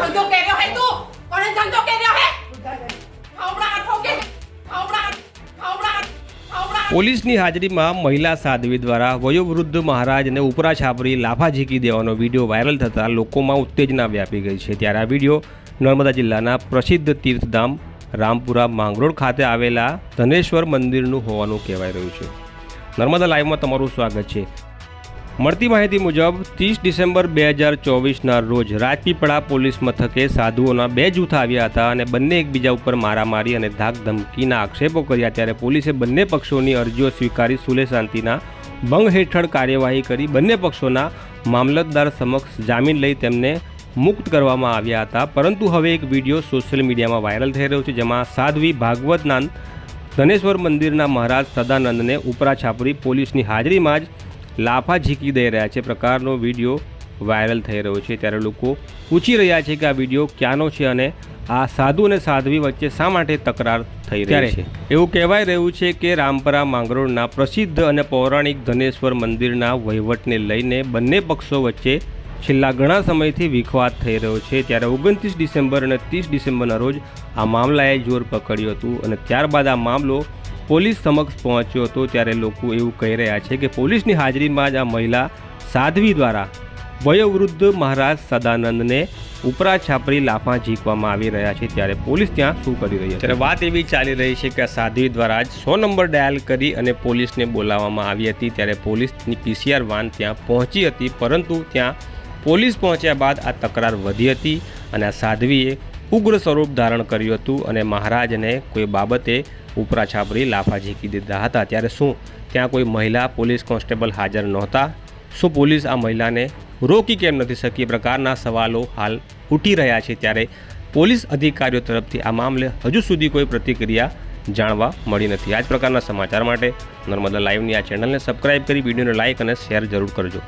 ધંધો કર્યો હે ખવડા ઠોકે ખવડા ખવડા ખવડા પોલીસની હાજરીમાં મહિલા સાધ્વી દ્વારા વયોવૃદ્ધ મહારાજને ઉપરા છાપરી લાફા ઝીકી દેવાનો વીડિયો વાયરલ થતાં લોકોમાં ઉત્તેજના વ્યાપી ગઈ છે. ત્યારે આ વીડિયો નર્મદા જિલ્લાના પ્રસિદ્ધ તીર્થધામ રામપુરા માંગરોળ ખાતે આવેલા ધનેશ્વર મંદિરનું હોવાનું કહેવાય રહ્યું છે. નર્મદા લાઈવમાં તમારું સ્વાગત છે. મળતી માહિતી મુજબ, ત્રીસ ડિસેમ્બર બે હજાર ચોવીસના રોજ રાજપીપળા પોલીસ મથકે સાધુઓના બે જૂથ આવ્યા હતા અને બંને એકબીજા ઉપર મારામારી અને ધાક ધમકીના આક્ષેપો કર્યા ત્યારે પોલીસે બંને પક્ષોની અરજીઓ સ્વીકારી સુલે શાંતિના ભંગ હેઠળ કાર્યવાહી કરી બંને પક્ષોના મામલતદાર સમક્ષ જામીન લઈ તેમને મુક્ત કરવામાં આવ્યા હતા. પરંતુ હવે એક વીડિયો સોશિયલ મીડિયામાં વાયરલ થઈ રહ્યો છે, જેમાં સાધ્વી ભાગવતનાંદ ધનેશ્વર મંદિરના મહારાજ સદાનંદને ઉપરા છાપરી પોલીસની હાજરીમાં જ લાફા ઝીકી દઈ રહ્યા છે. પ્રકારનો વીડિયો વાયરલ થઈ રહ્યો છે. ત્યારે લોકો પૂછી રહ્યા છે કે આ વીડિયો ક્યાંનો છે અને આ સાધુ અને સાધ્વી વચ્ચે શા માટે તકરાર થઈ રહી છે? એવું કહેવાય રહ્યું છે કે રામપરા માંગરોળના પ્રસિદ્ધ અને પૌરાણિક ધનેશ્વર મંદિરના વહીવટને લઈને બંને પક્ષો વચ્ચે છેલ્લા ઘણા સમયથી વિખવાદ થઈ રહ્યો છે. ત્યારે ઓગણત્રીસ ડિસેમ્બર અને ત્રીસ ડિસેમ્બરના રોજ આ મામલાએ જોર પકડ્યું હતું અને ત્યારબાદ આ મામલો પોલીસ સમક્ષ પહોંચ્યો હતો ત્યારે લોકો એવું કહી રહ્યા છે કે પોલીસની હાજરીમાં જ આ મહિલા સાધ્વી દ્વારા વયોવૃદ્ધ મહારાજ સદાનંદને ઉપરા છાપરી લાફા ઝીકવામાં આવી રહ્યા છે ત્યારે પોલીસ ત્યાં શું કરી રહી છે ત્યારે વાત એવી ચાલી રહી છે કે સાધ્વી દ્વારા જ સો નંબર ડાયલ કરી અને પોલીસને બોલાવવામાં આવી હતી. ત્યારે પોલીસની પીસીઆર વાન ત્યાં પહોંચી હતી, પરંતુ ત્યાં પોલીસ પહોંચ્યા બાદ આ તકરાર વધી હતી અને આ સાધ્વીએ ઉગ્ર સ્વરૂપ ધારણ કર્યું હતું અને મહારાજને કોઈ બાબતે ઉપરા છાપરી લાફા ઝીકી દીધા હતા. ત્યારે શું ત્યાં કોઈ મહિલા પોલીસ કોન્સ્ટેબલ હાજર નહોતા? શું પોલીસ આ મહિલાને રોકી કેમ નથી શકી? પ્રકારના સવાલો હાલ ઉઠી રહ્યા છે. ત્યારે પોલીસ અધિકારીઓ તરફથી આ મામલે હજુ સુધી કોઈ પ્રતિક્રિયા જાણવા મળી નથી. આ જ પ્રકારના સમાચાર માટે નર્મદા લાઈવની આ ચેનલને સબસ્ક્રાઇબ કરી, વિડીયોને લાઇક અને શેર જરૂર કરજો.